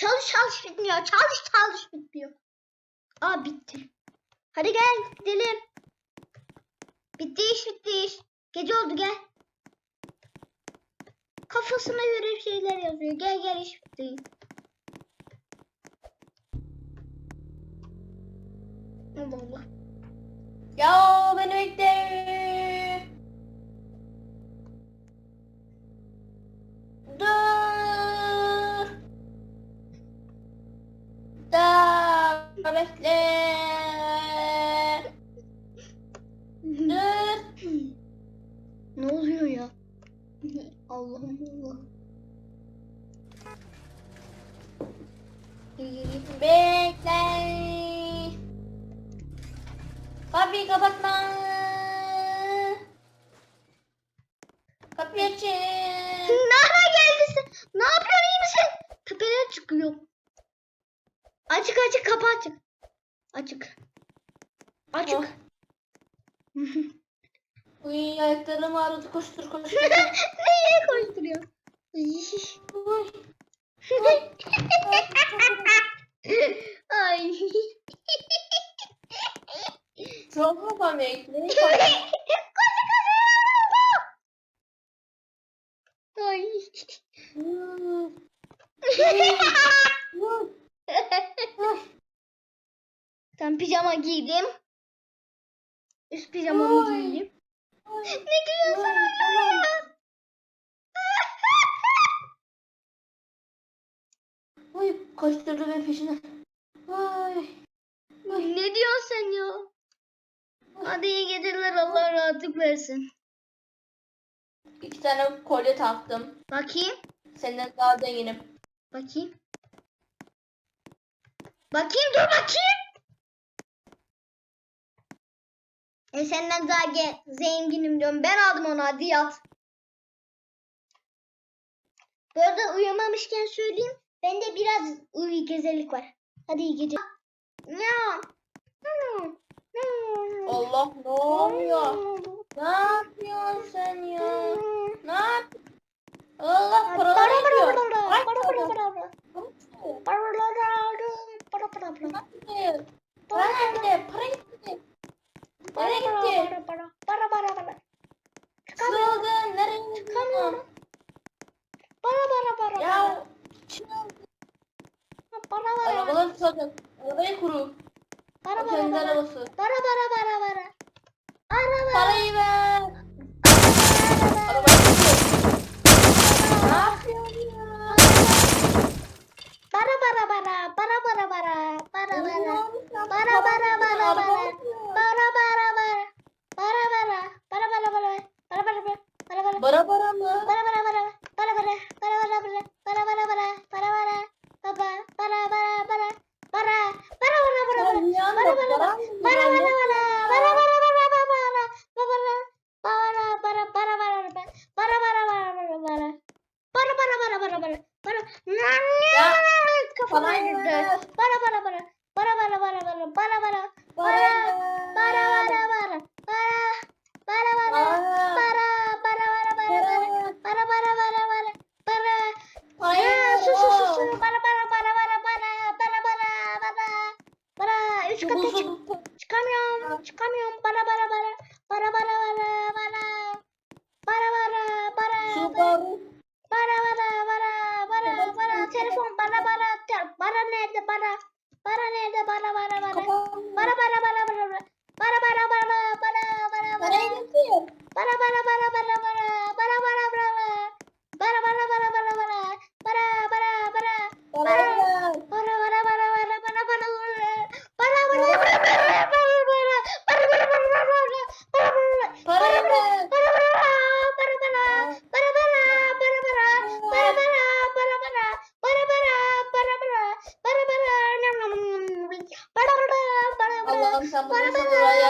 Çalış çalış bitmiyor. Çalış çalış bitmiyor. Aa bitti. Hadi gel gidelim. Bitti iş bitti iş. Gece oldu gel. Kafasına göre şeyler yazıyor. Gel gel iş bitti. Allah Allah. Ya beni bekle. Kapıyı kapatma. Kapıyı açın. Nereden geldin Ne yapıyorsun iyi misin? Tepeden çıkıyor. Açık açık kapı açık. Açık. Açık. Oh. Uy ayaklarım ağrıdı koştur koştur. örnek. Ne? Ay. Tam pijama giydim. Üst pijamamı Oy. giyeyim. Oy. Ne gülüyorsun oğlum Oy koşturdu ve peşine. Vay. Vay. Ne diyorsun sen ya? Hadi iyi geceler Allah rahatlık versin. İki tane kolye taktım. Bakayım. Senden daha zenginim. Bakayım. Bakayım dur bakayım. E senden daha ge- zenginim diyorum. Ben aldım onu hadi yat. Bu arada uyumamışken söyleyeyim. Bende biraz uyku gezelik var. Hadi iyi geceler. paralar geliyor. Ay Para gitti. Para gitti. Para gitti. Para para para. Çılgın nereye gidiyorsun? Para para para. Ya çılgın. Para para. Arabaları tutun. Arabayı kurun. Para para para. Para para para para. Bara bara bara bara. Bara bara bara. Bara bara. Bara bara bara. Bara bara bara. Bara bara. Bara bara mı? Bara bara bara. Bara bara. Bara bara bara. Bara bara bara. Bara bara. Baba. Bara bara bara. Bara. Bara bara bara. Bara bara bara. Bara bara bara. Bara bara bara bara bara. Bara bara bara bara bara bara. Bara bara bara bara bara. Bara bara bara bara bara. Para para para para para. Para para. Para. Para para para. Para. Para para. Para para para para para. Para para para para. Para. Parayı Ya, ver. Su su su su. Para para para para para. Para para para. Para. Üç kata çık. Çıkamıyorum. Çıkamıyorum. Para para para. Para para para para. Para para para. Subaru. Para para para para para. Telefon para para. Te- Para nerede para? Para nerede para para para. Para para para para. Para para para para para para. Parayı getir. Para para para para para. Para para para. Para para para para para. Para para para. Parayı ver. Para para para para para para para. Para para para para para para. Para para para para para. Para para. Parayı ver. Para para para para para. Para para para para. Para para para para. Para para para para para. Para para. Para para para para. Allah'ım sen bunu Para para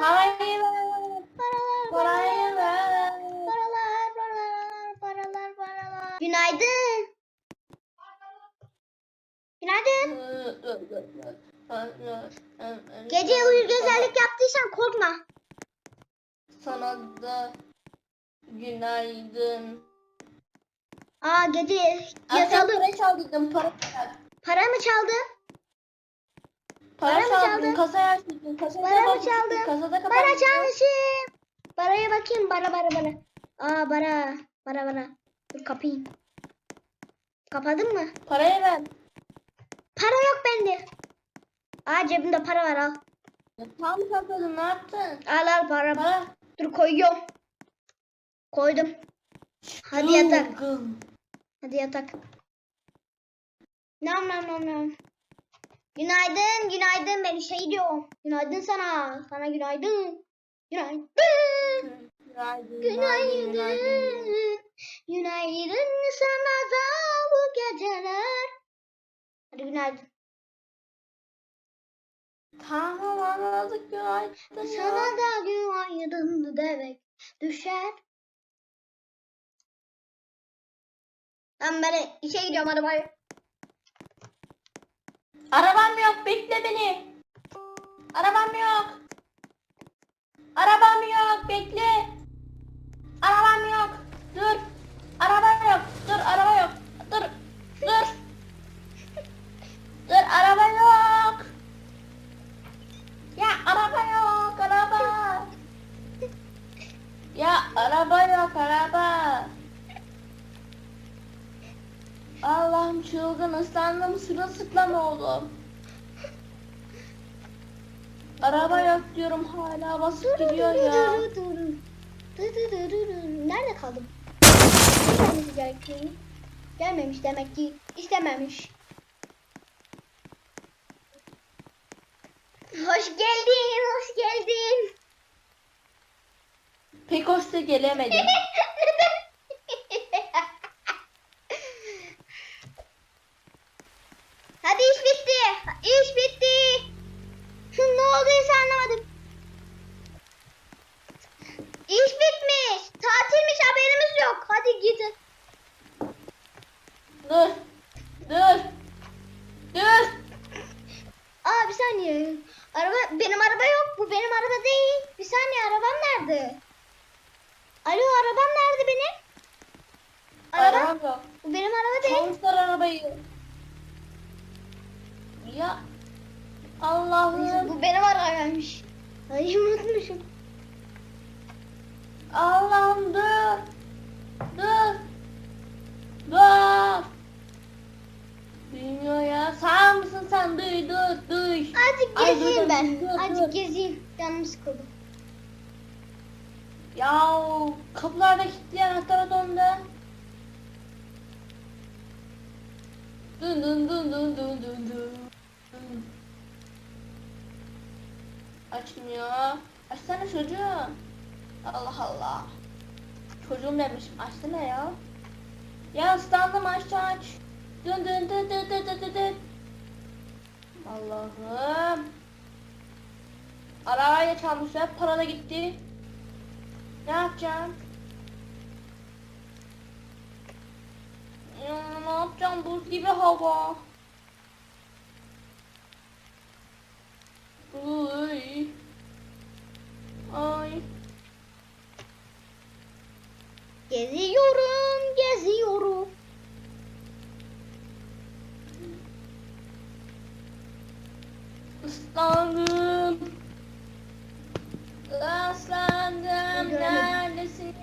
Ver. Paralar. Parayı ver. Paralar. Paralar. Paralar. Paralar. Günaydın. Günaydın. Gece uyur gezerlik yaptıysan korkma. Sana da günaydın. Aa gece Yatalım. Para çaldırdın para. Para mı çaldın? Para, Para mı çaldın, kasayı açtın, kasada Para mı çaldın? Kasada Para kapatmışsın. çalmışım. Paraya bakayım. Bara bara bara. Aa bara. Bara bara. Dur kapayım. Kapadın mı? Parayı ver. Para yok bende. Aa cebimde para var al. Ya, Tam sakladın ne yaptın? Al al para. Para. Dur koyuyorum. Koydum. Hadi yatak. Hadi yatak. Nam nam nam nam. Günaydın, günaydın. Ben işe gidiyorum. Günaydın sana. Sana günaydın. Günaydın. Günaydın. Günaydın. Günaydın sana da bu geceler. Hadi günaydın. Tamam anladık günaydın ya. Sana da günaydın demek düşer. Ben böyle işe gidiyorum hadi bay. Arabam yok bekle beni. Arabam yok. Arabam yok bekle. Arabam yok. Dur. Araba yok. Dur araba yok. Dur. Dur. Dur araba yok. Ya araba yok araba. Ya araba yok araba. Allah'ım çılgın ıslandım sırılsıklam oldum. Araba yok diyorum hala basıp gidiyor ya. Nerede kaldım? Gelmesi gerektiğini. Gelmemiş demek ki. istememiş. Hoş geldin, hoş geldin. Pek hoş da gelemedim. Hadi iş bitti. İş bitti. ne olduysa anlamadım. İş bitmiş. Tatilmiş haberimiz yok. Gidin. Dur. Dur. Dur. Aa bir saniye. Araba benim araba yok. Bu benim araba değil. Bir saniye arabam nerede? Alo arabam nerede benim? Araba? Arabam yok. Bu benim araba değil. Çalmışlar arabayı. Ya. Allah'ım. Bu benim arabaymış. Ay unutmuşum. Allah'ım. Dur. Mısın sen? Dur dur. Azıcık Ay, gezeyim dur, ben. dur, dur. Azıcık gezeyim. Canım sıkıldı. Ya kapılarda kilitli anahtara döndü. Dın dın dın dın dın dın dın. Açmıyor. Açsana çocuğum. Allah Allah. Çocuğum demişim. Açsana ya. Ya ıslandım aç aç. Dın dın dın dın dın dın dın. Allah'ım. Arabaya çalmışlar. Para da gitti. Ne yapacağım? Ya, ne yapacağım? Buz gibi hava. Uy. Ay. Geziyorum, geziyorum. Islandım. Göremedim. Neredesin?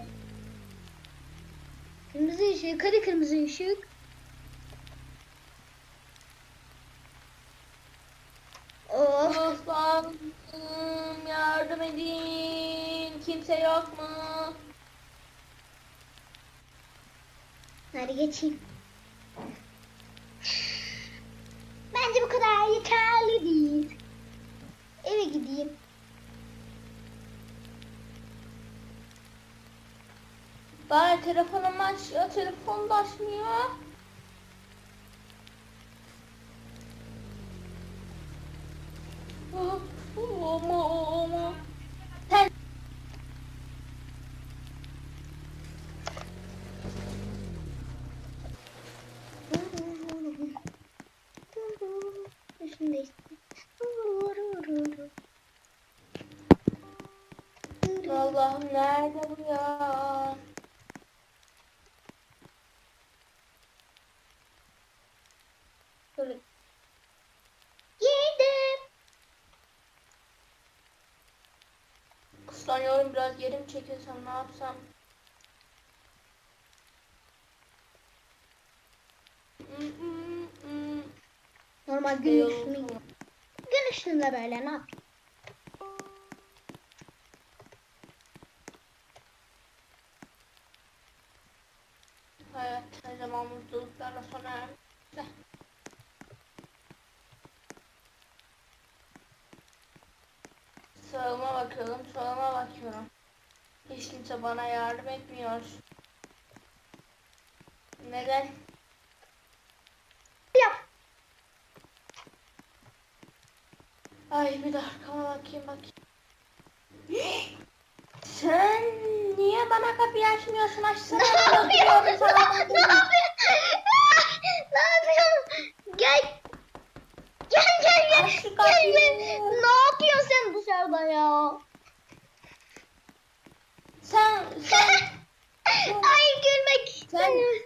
Kırmızı ışık, hadi kırmızı ışık. Of. Islandım. Yardım edin. Kimse yok mu? Hadi geçeyim. Bence bu kadar yeterli değil. Gideyim. Bari telefonum aç. Ya, telefon da açmıyor. Allah'ım nerede bu ya? Yedim. Kıslanıyorum biraz geri mi çekilsem ne yapsam? Normal gün üstünde. Gün üstünde böyle ne yapayım? Hayat ne mutluluklarla sona. Sağıma bakıyorum, soluma bakıyorum. Hiç kimse bana yardım etmiyor. Neden? Yap. Ay bir dakika bakayım bakayım. Sen niye bana kapıyı açmıyorsun? Açsana. Ne yapıyorsun? Ne yapıyorsun? Saklanıyorum. Gel. Gel gel gel. Gel, gel. Ne yapıyorsun sen dışarıda ya? Sen sen Ay gülmek istemiyorum.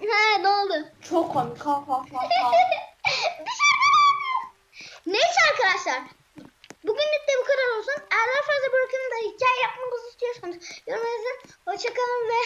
He ne oldu? Çok komik. Ha ha ha ha. Şey Neyse arkadaşlar. Bugünlük de bu kadar olsun. Eğer fazla bırakın da hikaye yapmak istiyorsanız yorumlarınızı hoşçakalın ve